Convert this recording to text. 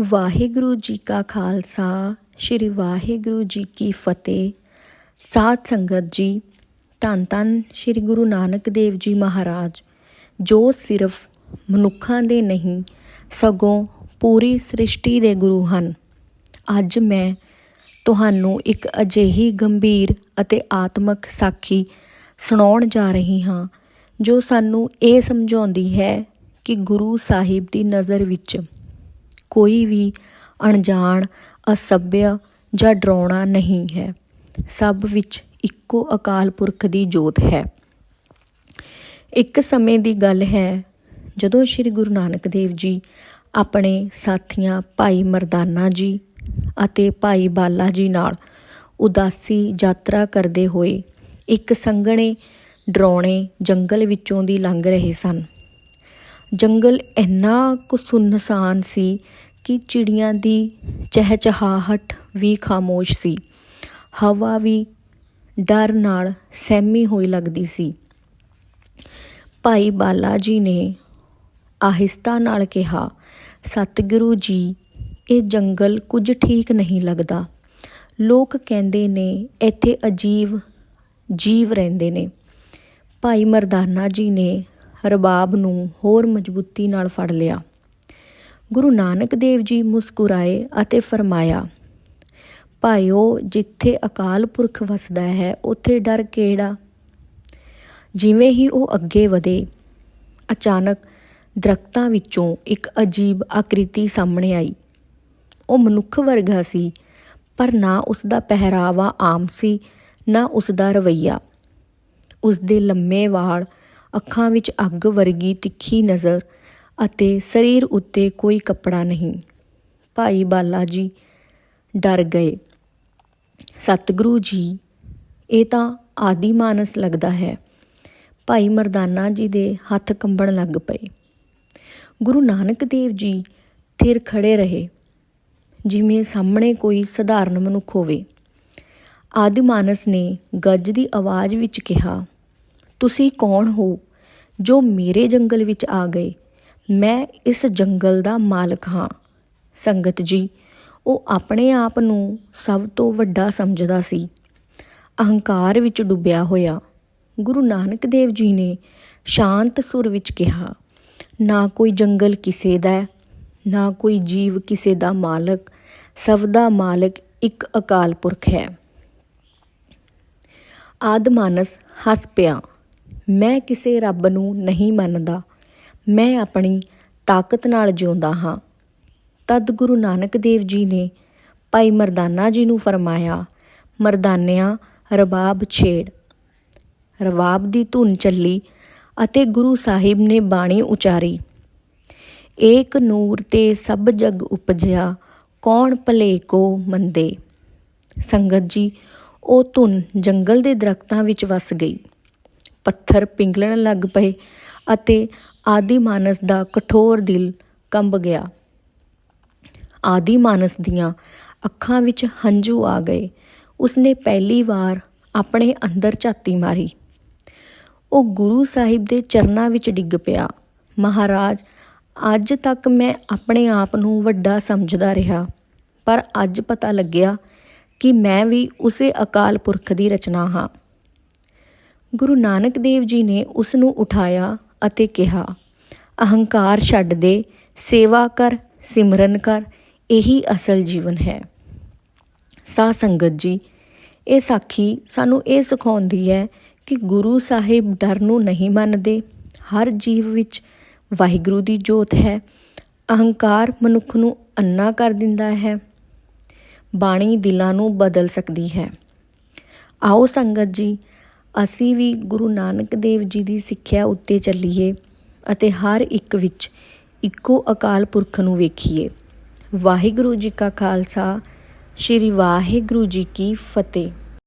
ਵਾਹਿਗੁਰੂ ਜੀ ਕਾ ਖਾਲਸਾ, ਸ੍ਰੀ ਵਾਹਿਗੁਰੂ ਜੀ ਕੀ ਫਤਿਹ। ਸਾਧ ਸੰਗਤ ਜੀ, ਧੰਨ ਧੰਨ ਸ੍ਰੀ ਗੁਰੂ ਨਾਨਕ ਦੇਵ ਜੀ ਮਹਾਰਾਜ, ਜੋ ਸਿਰਫ ਮਨੁੱਖਾਂ ਦੇ ਨਹੀਂ, ਸਗੋਂ ਪੂਰੀ ਸ੍ਰਿਸ਼ਟੀ ਦੇ ਗੁਰੂ ਹਨ। ਅੱਜ ਮੈਂ ਤੁਹਾਨੂੰ ਇੱਕ ਅਜਿਹੀ ਗੰਭੀਰ ਅਤੇ ਆਤਮਕ ਸਾਖੀ ਸੁਣਾਉਣ ਜਾ ਰਹੀ ਹਾਂ, ਜੋ ਸਾਨੂੰ ਇਹ ਸਮਝਾਉਂਦੀ ਹੈ ਕਿ ਗੁਰੂ ਸਾਹਿਬ ਦੀ ਨਜ਼ਰ ਵਿੱਚ ਕੋਈ ਵੀ ਅਣਜਾਣ ਅਸਭ्य ਜਾਂ ਡਰਾਉਣਾ ਨਹੀਂ ਹੈ। ਸਭ ਵਿੱਚ ਇੱਕੋ ਅਕਾਲ ਪੁਰਖ ਦੀ ਜੋਤ ਹੈ। ਇੱਕ ਸਮੇਂ ਦੀ ਗੱਲ ਹੈ, ਜਦੋਂ ਸ੍ਰੀ ਗੁਰੂ ਨਾਨਕ ਦੇਵ ਜੀ ਆਪਣੇ ਸਾਥੀਆਂ ਭਾਈ ਮਰਦਾਨਾ ਜੀ ਅਤੇ ਭਾਈ ਬਾਲਾ ਜੀ ਨਾਲ ਉਦਾਸੀ ਯਾਤਰਾ ਕਰਦੇ ਹੋਏ ਇੱਕ ਸੰਘਣੇ ਡਰਾਉਣੇ ਜੰਗਲ ਵਿੱਚੋਂ ਦੀ ਲੰਘ ਰਹੇ ਸਨ। ਜੰਗਲ ਇੰਨਾ ਕੁ ਸੁੰਨਸਾਨ ਸੀ ਕਿ ਚਿੜੀਆਂ ਦੀ ਚਹਿਚਹਾਹਟ ਵੀ ਖਾਮੋਸ਼ ਸੀ। ਹਵਾ ਵੀ ਡਰ ਨਾਲ ਸਹਿਮੀ ਹੋਈ ਲੱਗਦੀ ਸੀ। ਭਾਈ ਬਾਲਾ ਜੀ ਨੇ ਆਹਿਸਤਾ ਨਾਲ ਕਿਹਾ, ਸਤਿਗੁਰੂ ਜੀ, ਇਹ ਜੰਗਲ ਕੁਝ ਠੀਕ ਨਹੀਂ ਲੱਗਦਾ। ਲੋਕ ਕਹਿੰਦੇ ਨੇ ਇੱਥੇ ਅਜੀਬ ਜੀਵ ਰਹਿੰਦੇ ਨੇ। ਭਾਈ ਮਰਦਾਨਾ ਜੀ ਨੇ ਰਬਾਬ ਨੂੰ ਹੋਰ ਮਜ਼ਬੂਤੀ ਨਾਲ ਫੜ ਲਿਆ। ਗੁਰੂ ਨਾਨਕ ਦੇਵ ਜੀ ਮੁਸਕੁਰਾਏ ਅਤੇ ਫਰਮਾਇਆ, ਭਾਈਓ, ਜਿੱਥੇ ਅਕਾਲ ਪੁਰਖ ਵਸਦਾ ਹੈ, ਉੱਥੇ ਡਰ ਕਿਹੜਾ? ਜਿਵੇਂ ਹੀ ਉਹ ਅੱਗੇ ਵਧੇ, ਅਚਾਨਕ ਦਰਖਤਾਂ ਵਿੱਚੋਂ ਇੱਕ ਅਜੀਬ ਆਕ੍ਰਿਤੀ ਸਾਹਮਣੇ ਆਈ। ਉਹ ਮਨੁੱਖ ਵਰਗਾ ਸੀ, ਪਰ ਨਾ ਉਸ ਦਾ ਪਹਿਰਾਵਾ ਆਮ ਸੀ, ਨਾ ਉਸ ਦਾ ਰਵਈਆ। ਉਸ ਦੇ ਲੰਮੇ ਵਾਲ ਅੱਖਾਂ ਵਿੱਚ ਅੱਗ ਵਰਗੀ ਤਿੱਖੀ ਨਜ਼ਰ ਅਤੇ ਸਰੀਰ ਉੱਤੇ ਕੋਈ ਕੱਪੜਾ ਨਹੀਂ। ਭਾਈ ਬਾਲਾ ਜੀ ਡਰ ਗਏ। ਸਤਿਗੁਰੂ ਜੀ, ਇਹ ਤਾਂ ਆਦੀ ਮਾਨਸ ਲੱਗਦਾ ਹੈ। ਭਾਈ ਮਰਦਾਨਾ ਜੀ ਦੇ ਹੱਥ ਕੰਬਣ ਲੱਗ ਪਏ। ਗੁਰੂ ਨਾਨਕ ਦੇਵ ਜੀ ਥਿਰ ਖੜੇ ਰਹੇ, ਜਿਵੇਂ ਸਾਹਮਣੇ ਕੋਈ ਸਧਾਰਨ ਮਨੁੱਖ ਹੋਵੇ। ਆਦਿਮਾਨਸ ਨੇ ਗੱਜ ਦੀ ਆਵਾਜ਼ ਵਿੱਚ ਕਿਹਾ, ਤੁਸੀਂ ਕੌਣ ਹੋ? ਜੋ ਮੇਰੇ ਜੰਗਲ ਵਿੱਚ ਆ ਗਏ, ਮੈਂ ਇਸ ਜੰਗਲ ਦਾ ਮਾਲਕ ਹਾਂ। ਸੰਗਤ ਜੀ, ਉਹ ਆਪਣੇ ਆਪ ਨੂੰ ਸਭ ਤੋਂ ਵੱਡਾ ਸਮਝਦਾ ਸੀ। ਅਹੰਕਾਰ ਵਿੱਚ ਡੁੱਬਿਆ ਹੋਇਆ, ਗੁਰੂ ਨਾਨਕ ਦੇਵ ਜੀ ਨੇ ਸ਼ਾਂਤ ਸੁਰ ਵਿੱਚ ਕਿਹਾ, ਨਾ ਕੋਈ ਜੰਗਲ ਕਿਸੇ ਦਾ ਨਾ ਕੋਈ ਜੀਵ ਕਿਸੇ ਦਾ ਮਾਲਕ, ਸਭ ਦਾ ਮਾਲਕ ਇੱਕ ਅਕਾਲ ਪੁਰਖ ਹੈ। ਆਦਮਾਨਸ ਹੱਸ ਪਿਆ। ਮੈਂ ਕਿਸੇ ਰੱਬ ਨੂੰ ਨਹੀਂ ਮੰਨਦਾ। ਮੈਂ ਆਪਣੀ ਤਾਕਤ ਨਾਲ ਜਿਉਂਦਾ ਹਾਂ। ਤਦ ਗੁਰੂ ਨਾਨਕ ਦੇਵ ਜੀ ਨੇ ਭਾਈ ਮਰਦਾਨਾ ਜੀ ਨੂੰ ਫਰਮਾਇਆ, ਮਰਦਾਨਿਆਂ, ਰਬਾਬ ਛੇੜ। ਰਬਾਬ ਦੀ ਧੁਨ ਚੱਲੀ ਅਤੇ ਗੁਰੂ ਸਾਹਿਬ ਨੇ ਬਾਣੀ ਉਚਾਰੀ। ਏਕ ਨੂਰ ਤੇ ਸਭ ਜਗ ਉਪਜਿਆ, ਕੌਣ ਭਲੇ ਕੋ ਮੰਦੇ? ਸੰਗਤ ਜੀ, ਉਹ ਧੁਨ ਜੰਗਲ ਦੇ ਦਰਖਤਾਂ ਵਿੱਚ ਵਸ ਗਈ। ਪੱਥਰ ਪਿੰਗਲਣ ਲੱਗ ਪਏ ਅਤੇ ਆਦੀ ਮਾਨਸ ਦਾ ਕਠੋਰ ਦਿਲ ਕੰਬ ਗਿਆ। ਆਦੀ ਮਾਨਸ ਦੀਆਂ ਅੱਖਾਂ ਵਿੱਚ ਹੰਝੂ ਆ ਗਏ। ਉਸਨੇ ਪਹਿਲੀ ਵਾਰ ਆਪਣੇ ਅੰਦਰ ਝਾਤੀ ਮਾਰੀ। ਉਹ ਗੁਰੂ ਸਾਹਿਬ ਦੇ ਚਰਨਾਂ ਵਿੱਚ ਡਿੱਗ ਪਿਆ। ਮਹਾਰਾਜ, ਅੱਜ ਤੱਕ ਮੈਂ ਆਪਣੇ ਆਪ ਨੂੰ ਵੱਡਾ ਸਮਝਦਾ ਰਿਹਾ, ਪਰ ਅੱਜ ਪਤਾ ਲੱਗਿਆ ਕਿ ਮੈਂ ਵੀ ਉਸੇ ਅਕਾਲ ਪੁਰਖ ਦੀ ਰਚਨਾ ਹਾਂ। ਗੁਰੂ ਨਾਨਕ ਦੇਵ ਜੀ ਨੇ ਉਸ ਨੂੰ ਉਠਾਇਆ ਅਤੇ ਕਿਹਾ, ਅਹੰਕਾਰ ਛੱਡ ਦੇ, ਸੇਵਾ ਕਰ, ਸਿਮਰਨ ਕਰ, ਇਹੀ ਅਸਲ ਜੀਵਨ ਹੈ। ਸਾ ਸੰਗਤ ਜੀ, ਇਹ ਸਾਖੀ ਸਾਨੂੰ ਇਹ ਸਿਖਾਉਂਦੀ ਹੈ ਕਿ ਗੁਰੂ ਸਾਹਿਬ ਡਰ ਨੂੰ ਨਹੀਂ ਮੰਨਦੇ। ਹਰ ਜੀਵ ਵਿੱਚ ਵਾਹਿਗੁਰੂ ਦੀ ਜੋਤ ਹੈ। ਅਹੰਕਾਰ ਮਨੁੱਖ ਨੂੰ ਅੰਨਾ ਕਰ ਦਿੰਦਾ ਹੈ। ਬਾਣੀ ਦਿਲਾਂ ਨੂੰ ਬਦਲ ਸਕਦੀ ਹੈ। ਆਓ ਸੰਗਤ ਜੀ ਅਸੀਂ ਵੀ ਗੁਰੂ ਨਾਨਕ ਦੇਵ ਜੀ ਦੀ ਸਿੱਖਿਆ ਉੱਤੇ ਚੱਲੀਏ ਅਤੇ ਹਰ ਇੱਕ ਵਿੱਚ ਇੱਕੋ ਅਕਾਲ ਪੁਰਖ ਨੂੰ ਵੇਖੀਏ। ਵਾਹਿਗੁਰੂ ਜੀ ਕਾ ਖਾਲਸਾ, ਸ੍ਰੀ ਵਾਹਿਗੁਰੂ ਜੀ ਕੀ ਫਤਿਹ।